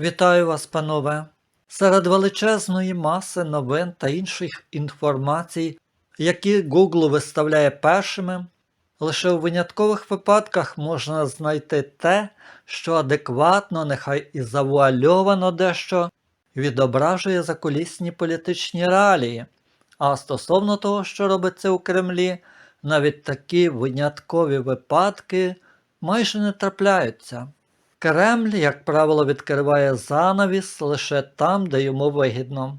Вітаю вас, панове! Серед величезної маси новин та інших інформацій, які Google виставляє першими, лише у виняткових випадках можна знайти те, що адекватно, нехай і завуальовано дещо, відображує закулісні політичні реалії. А стосовно того, що робиться у Кремлі, навіть такі виняткові випадки майже не трапляються. Кремль, як правило, відкриває занавіс лише там, де йому вигідно.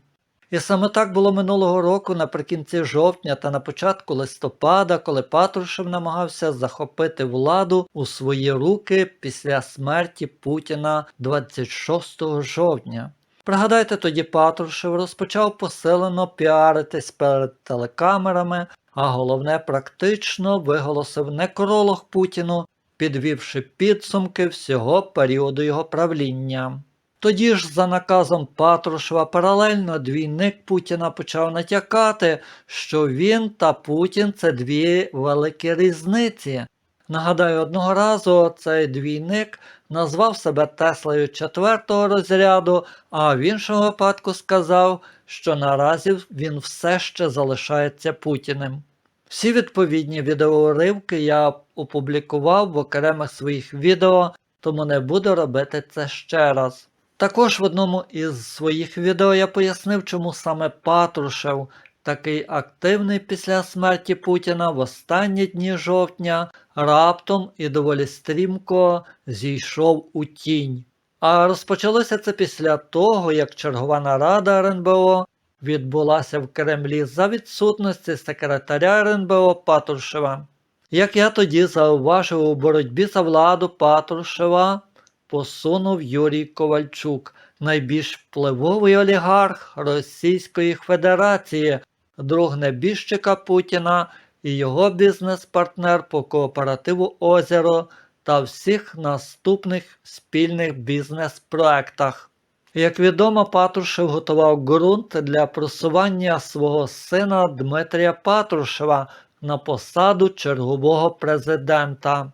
І саме так було минулого року наприкінці жовтня та на початку листопада, коли Патрушев намагався захопити владу у свої руки після смерті Путіна 26 жовтня. Пригадайте, тоді Патрушев розпочав посилено піаритись перед телекамерами, а головне практично виголосив некролог Путіну, підвівши підсумки всього періоду його правління. Тоді ж, за наказом Патрушева, паралельно двійник Путіна почав натякати, що він та Путін це дві великі різниці. Нагадаю, одного разу цей двійник назвав себе Теслою четвертого розряду, а в іншому випадку сказав, що наразі він все ще залишається Путіним. Всі відповідні відеоуривки я опублікував в окремих своїх відео, тому не буду робити це ще раз. Також в одному із своїх відео я пояснив, чому саме Патрушев, такий активний після смерті Путіна в останні дні жовтня, раптом і доволі стрімко зійшов у тінь. А розпочалося це після того, як чергова нарада РНБО відбулася в Кремлі за відсутності секретаря РНБО Патрушева. Як я тоді зауважив у боротьбі за владу Патрушева, посунув Юрій Ковальчук, найбільш впливовий олігарх Російської Федерації, друг небіжчика Путіна і його бізнес-партнер по кооперативу Озеро та всіх наступних спільних бізнес-проектах. Як відомо, Патрушев готував ґрунт для просування свого сина Дмитрія Патрушева на посаду чергового президента.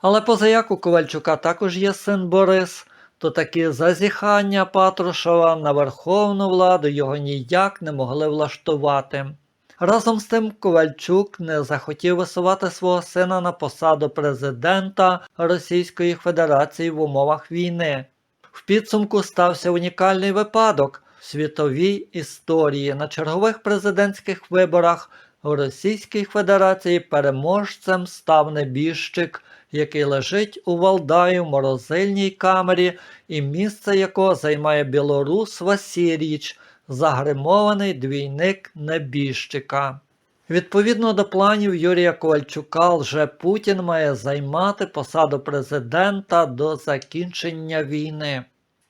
Але позаяк у Ковальчука також є син Борис, то такі зазіхання Патрушева на верховну владу його ніяк не могли влаштувати. Разом з тим Ковальчук не захотів висувати свого сина на посаду президента Російської Федерації в умовах війни. В підсумку стався унікальний випадок в світовій історії на чергових президентських виборах у Російській Федерації переможцем став небіжчик, який лежить у Валдаї в морозильній камері, і місце якого займає білорус Васіріч, загримований двійник небіжчика. Відповідно до планів Юрія Ковальчука, вже Путін має займати посаду президента до закінчення війни.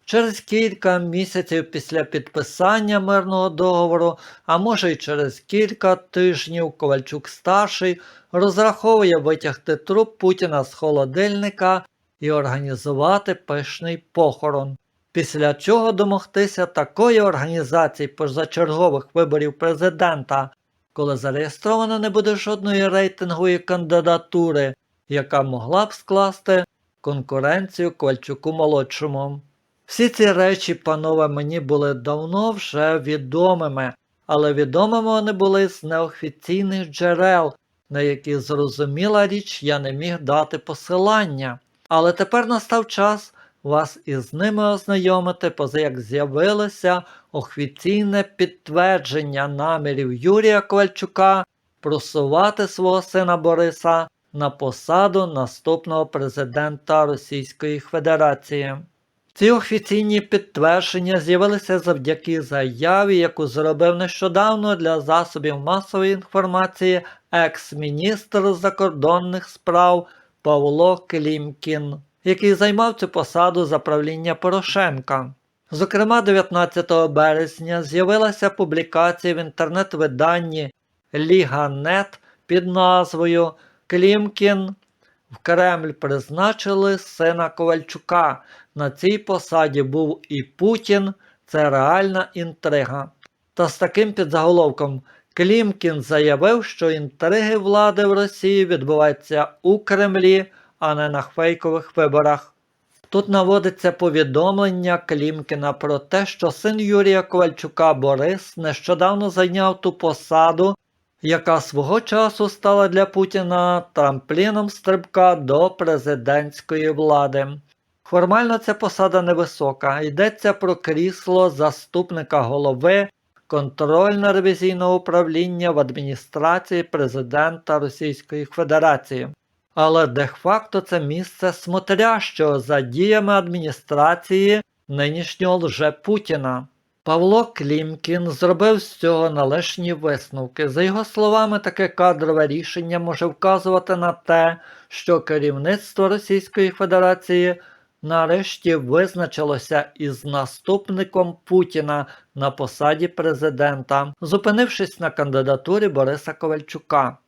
Через кілька місяців після підписання мирного договору, а може й через кілька тижнів Ковальчук старший розраховує витягти труп Путіна з холодильника і організувати пишний похорон. Після чого домогтися такої організації позачергових виборів президента, коли зареєстровано не буде жодної рейтингової кандидатури, яка могла б скласти конкуренцію Ковальчуку молодшому. Всі ці речі, панове, мені були давно вже відомими, але відомими вони були з неофіційних джерел, на які зрозуміла річ я не міг дати посилання. Але тепер настав час вас із ними ознайомити, поза як з'явилося офіційне підтвердження намірів Юрія Ковальчука просувати свого сина Бориса на посаду наступного президента Російської Федерації. Ці офіційні підтвердження з'явилися завдяки заяві, яку зробив нещодавно для засобів масової інформації екс-міністр закордонних справ Павло Клімкін, який займав цю посаду за правління Порошенка. Зокрема, 19 березня з'явилася публікація в інтернет-виданні Ліга.нет під назвою Клімкін в Кремль призначили сина Ковальчука. На цій посаді був і Путін, це реальна інтрига. Та з таким підзаголовком Клімкін заявив, що інтриги влади в Росії відбуваються у Кремлі, а не на фейкових виборах. Тут наводиться повідомлення Клімкіна про те, що син Юрія Ковальчука Борис нещодавно зайняв ту посаду, яка свого часу стала для Путіна трампліном стрибка до президентської влади. Формально ця посада невисока, йдеться про крісло заступника голови контрольно-ревізійного управління в адміністрації президента Російської Федерації. Але де-факто це місце смотрящого за діями адміністрації нинішнього лже Путіна. Павло Клімкін зробив з цього належні висновки. За його словами, таке кадрове рішення може вказувати на те, що керівництво Російської Федерації нарешті визначилося із наступником Путіна на посаді президента, зупинившись на кандидатурі Бориса Ковальчука.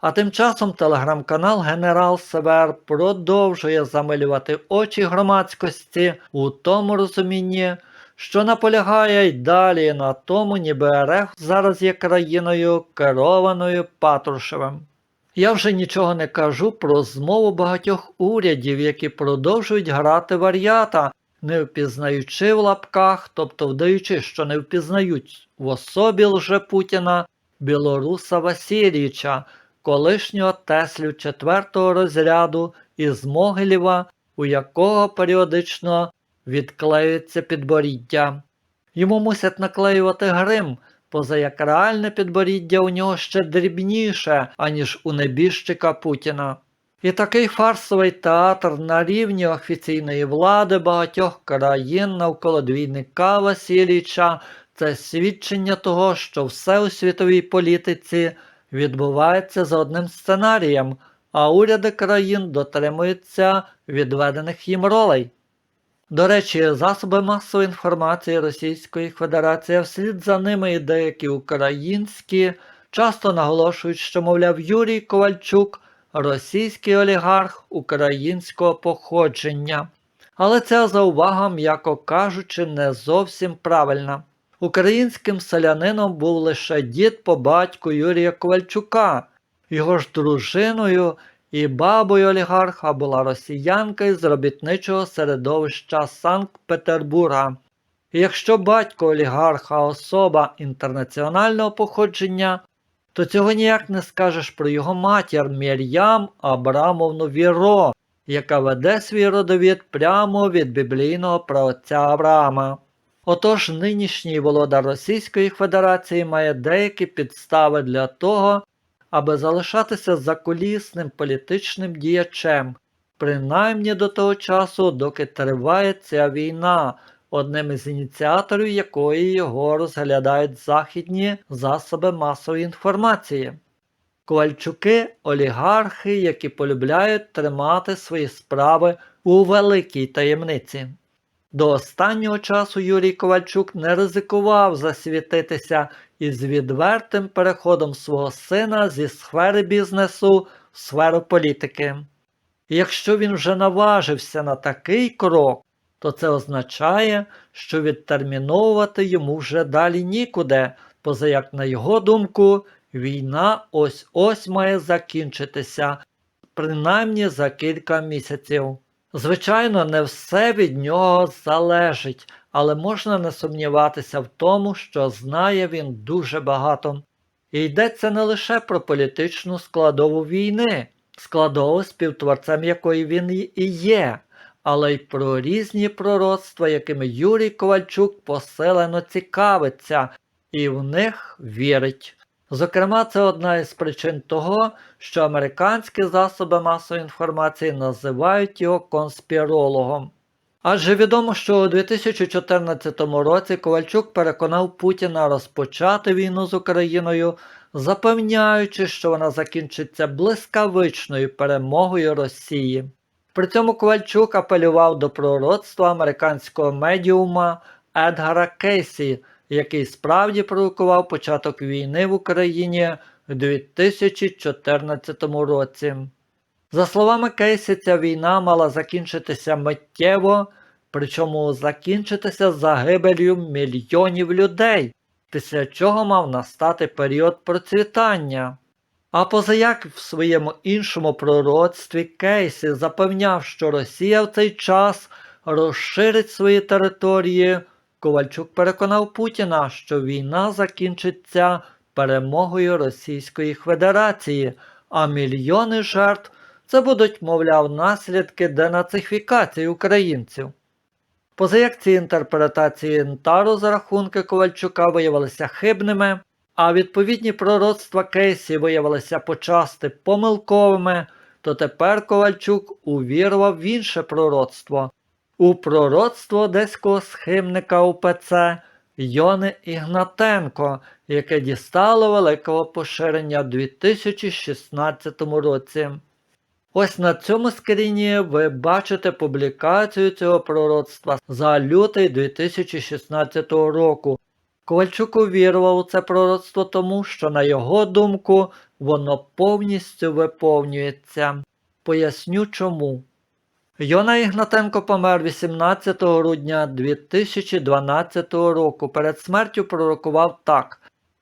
А тим часом телеграм-канал Генерал Север продовжує замилювати очі громадськості у тому розумінні, що наполягає й далі на тому, ніби РФ зараз є країною керованою Патрушевим. Я вже нічого не кажу про змову багатьох урядів, які продовжують грати вар'ята, не впізнаючи в лапках, тобто вдаючи, що не впізнають в особі лже Путіна Білоруса Васильіча, колишнього Теслю четвертого розряду із Могилєва, у якого періодично відклеюється підборіддя. Йому мусять наклеювати грим, поза як реальне підборіддя у нього ще дрібніше, аніж у небіжчика Путіна. І такий фарсовий театр на рівні офіційної влади багатьох країн навколо двійника Васильіча це свідчення того, що все у світовій політиці відбувається за одним сценарієм, а уряди країн дотримуються відведених їм ролей. До речі, засоби масової інформації Російської Федерації, вслід за ними і деякі українські, часто наголошують, що, мовляв, Юрій Ковальчук російський олігарх українського походження. Але ця заувага, м'яко кажучи, не зовсім правильна. Українським селянином був лише дід по батьку Юрія Ковальчука, його ж дружиною і бабою олігарха була росіянка із робітничого середовища Санкт-Петербурга. І якщо батько олігарха особа інтернаціонального походження, то цього ніяк не скажеш про його матір Мір'ям Абрамовну Віро, яка веде свій родовід прямо від біблійного праотця Авраама. Отож нинішній володар Російської Федерації має деякі підстави для того, аби залишатися закулісним політичним діячем, принаймні до того часу, доки триває ця війна, одним із ініціаторів якої його розглядають західні засоби масової інформації. Ковальчуки олігархи, які полюбляють тримати свої справи у великій таємниці. До останнього часу Юрій Ковальчук не ризикував засвітитися із відвертим переходом свого сина зі сфери бізнесу в сферу політики. Якщо він вже наважився на такий крок, то це означає, що відтерміновувати йому вже далі нікуди, поза як, на його думку, війна ось ось має закінчитися, принаймні за кілька місяців. Звичайно, не все від нього залежить, але можна не сумніватися в тому, що знає він дуже багато. І йдеться не лише про політичну складову війни, складову співтворцем якої він і є, але й про різні пророцтва, якими Юрій Ковальчук посилено цікавиться і в них вірить. Зокрема, це одна із причин того, що американські засоби масової інформації називають його конспірологом. Адже відомо, що у 2014 році Ковальчук переконав Путіна розпочати війну з Україною, запевняючи, що вона закінчиться блискавичною перемогою Росії. При цьому Ковальчук апелював до пророцтва американського медіума Едгара Кейсі, який справді провокував початок війни в Україні у 2014 році. За словами Кейсі, ця війна мала закінчитися миттєво, причому закінчитися загибелью мільйонів людей, після чого мав настати період процвітання. А позаяк в своєму іншому пророцтві Кейсі запевняв, що Росія в цей час розширить свої території, Ковальчук переконав Путіна, що війна закінчиться перемогою Російської Федерації, а мільйони жертв це будуть, мовляв, наслідки денацифікації українців. Позаяк ці інтерпретації та розрахунки Ковальчука виявилися хибними, а відповідні пророцтва Кейсі виявилися почасти помилковими, то тепер Ковальчук увірував в інше пророцтво у пророцтво одеського схимника УПЦ Йони Ігнатенко, яке дістало великого поширення в 2016 році. Ось на цьому скріні ви бачите публікацію цього пророцтва за лютий 2016 року. Ковальчук увірував у це пророцтво тому, що, на його думку, воно повністю виповнюється. Поясню чому. Йона Ігнатенко помер 18 грудня 2012 року. Перед смертю пророкував так.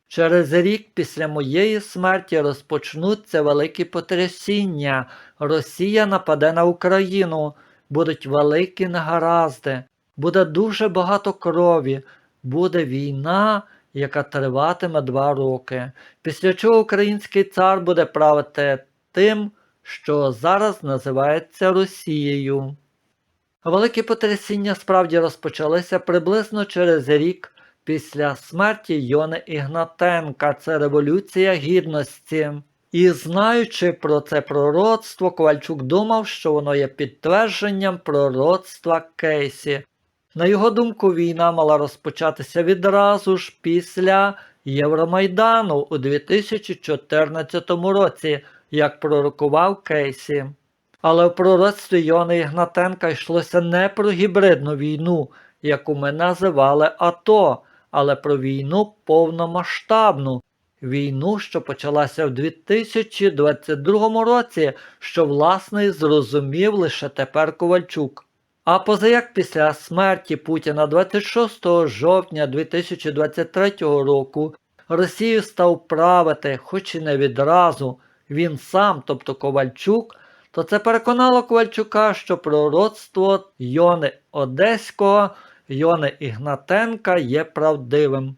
Через рік після моєї смерті розпочнуться великі потрясіння. Росія нападе на Україну, будуть великі негаразди, буде дуже багато крові, буде війна, яка триватиме два роки. Після чого український цар буде правити тим, що зараз називається Росією. Великі потрясіння справді розпочалися приблизно через рік після смерті Йони Ігнатенка. Це Революція Гідності. І знаючи про це пророцтво, Ковальчук думав, що воно є підтвердженням пророцтва Кейсі. На його думку, війна мала розпочатися відразу ж після Євромайдану у 2014 році, як пророкував Кейсі. Але в пророцтві Йони Ігнатенка йшлося не про гібридну війну, яку ми називали АТО, але про війну повномасштабну, війну, що почалася в 2022 році, що власне зрозумів лише тепер Ковальчук. А позаяк після смерті Путіна 26 жовтня 2023 року Росію став правити, хоч і не відразу, він сам, тобто Ковальчук, то це переконало Ковальчука, що пророцтво Йони Одеського, Йони Ігнатенка є правдивим.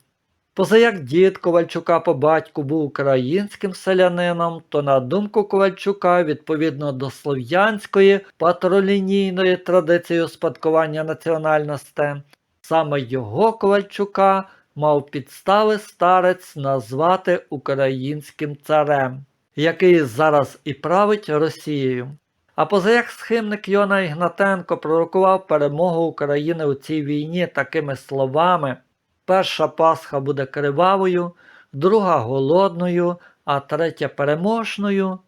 Позаяк дід Ковальчука по батьку був українським селянином, то на думку Ковальчука, відповідно до слов'янської патролінійної традиції успадкування національностей, саме його Ковальчука мав підстави старець назвати українським царем, який зараз і править Росією. А позаяк схимник Йона Ігнатенко пророкував перемогу України у цій війні такими словами. Перша Пасха буде кривавою, друга голодною, а третя переможною.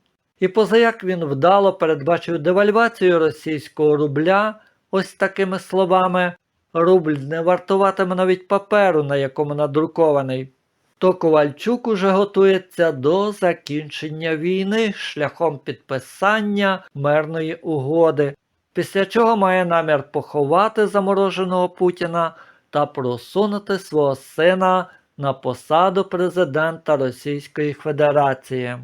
І позаяк він вдало передбачив девальвацію російського рубля ось такими словами рубль не вартуватиме навіть паперу, на якому надрукований. То Ковальчук уже готується до закінчення війни шляхом підписання мирної угоди, після чого має намір поховати замороженого Путіна та просунути свого сина на посаду президента Російської Федерації.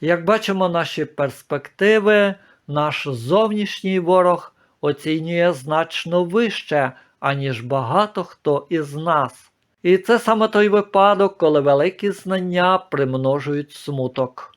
Як бачимо наші перспективи, наш зовнішній ворог оцінює значно вище, аніж багато хто із нас. І це саме той випадок, коли великі знання примножують смуток.